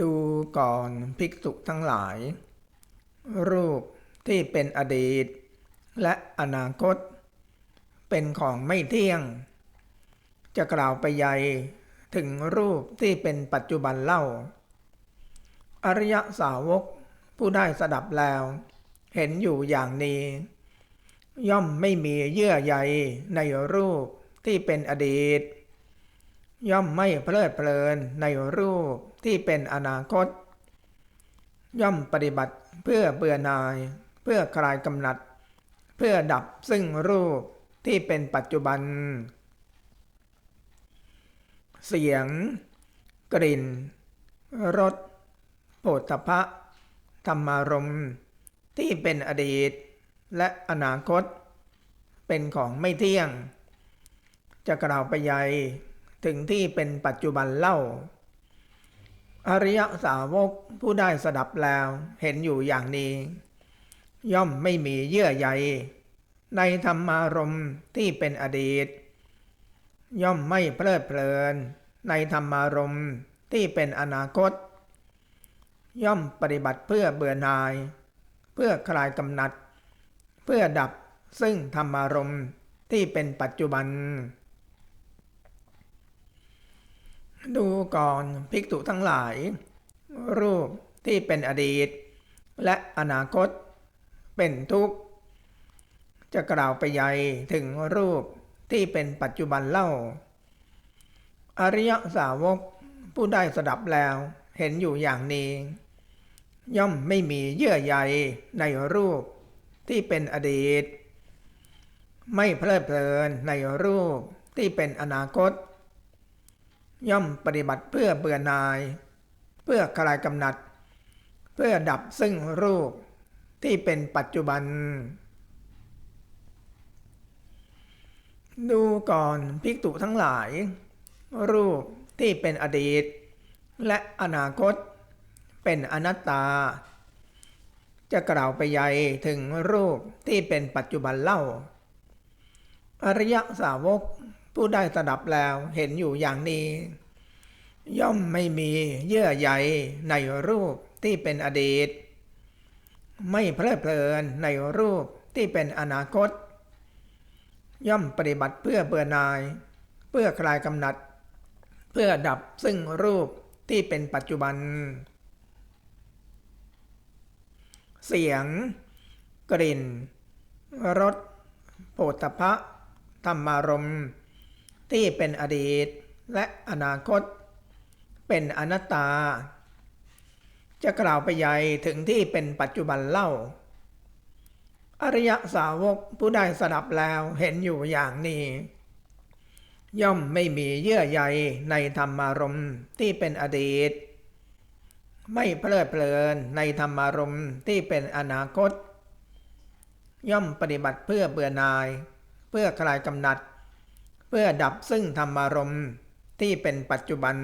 ดูก่อนภิกษุทั้งหลาย รูปที่เป็นอดีต และอนาคต เป็นของไม่เที่ยง จะกล่าวไปใหญ่ถึงรูปที่เป็นปัจจุบันเล่า อริยสาวกผู้ได้สดับแล้ว เห็นอยู่อย่างนี้ ย่อมไม่มีเยื่อใยในรูปที่เป็นอดีต ย่อมไม่เพลิดเพลินในรูป ที่เป็นอนาคต ย่อมปฏิบัติเพื่อเบื่อนาย เพื่อคลายกำหนัด เพื่อดับซึ่งรูปที่เป็นปัจจุบัน เสียง กลิ่นรสโผฏฐพะธรรมารมณ์ที่เป็นอดีตและอนาคต เป็นของไม่เที่ยง จะกล่าวไปใหญ่ถึงที่เป็นปัจจุบันเล่า อริยสาวกผู้ได้สดับแล้วเห็นอยู่อย่างนี้ ย่อมไม่มีเยื่อใยในธรรมารมณ์ที่เป็นอดีต ย่อมไม่เพลิดเพลิน ในธรรมารมณ์ที่เป็นอนาคต ย่อมปฏิบัติเพื่อเบื่อหน่าย เพื่อคลายกำหนัด เพื่อดับซึ่งธรรมารมณ์ที่เป็นปัจจุบัน ดูก่อนภิกษุทั้งหลาย รูปที่เป็นอดีต และอนาคตเป็นทุกข์ จะกล่าวไปใหญ่ถึงรูปที่เป็นปัจจุบันเล่า อริยสาวกผู้ได้สดับแล้วเห็นอยู่อย่างนี้ ย่อมไม่มีเยื่อใยในรูปที่เป็นอดีต ไม่เพลิดเพลินในรูปที่เป็นอนาคต ย่อมปฏิบัติเพื่อเบื่อนาย เพื่อคลายกำหนัด เพื่อดับซึ่งรูปที่เป็นปัจจุบัน ดูก่อนภิกษุทั้งหลาย รูปที่เป็นอดีต และอนาคต เป็นอนัตตา จะกล่าวไปใหญ่ถึงรูปที่เป็นปัจจุบันเล่า อริยสาวก ผู้ได้สดับแล้วเห็นอยู่อย่างนี้ ย่อมไม่มีเยื่อใยในรูปที่เป็นอดีต ไม่เพลิดเพลินในรูปที่เป็นอนาคต ย่อมปฏิบัติเพื่อเบื่อนาย เพื่อคลายกำหนัด เพื่อดับซึ่งรูปที่เป็นปัจจุบัน เสียง กลิ่นรสโผฏฐะธรรมารมณ์ ที่เป็นอดีตและอนาคต เป็นอนัตตา จะกล่าวไปใหญ่ถึงที่เป็นปัจจุบันเล่า อริยสาวกผู้ได้สดับแล้วเห็นอยู่อย่างนี้ ย่อมไม่มีเยื่อใยในธรรมารมณ์ที่เป็นอดีต ไม่เพลิดเพลินในธรรมารมณ์ที่เป็นอนาคต ย่อมปฏิบัติเพื่อเบื่อนาย เพื่อคลายกำหนัด เพื่อดับซึ่งธรรมารมณ์ที่เป็นปัจจุบัน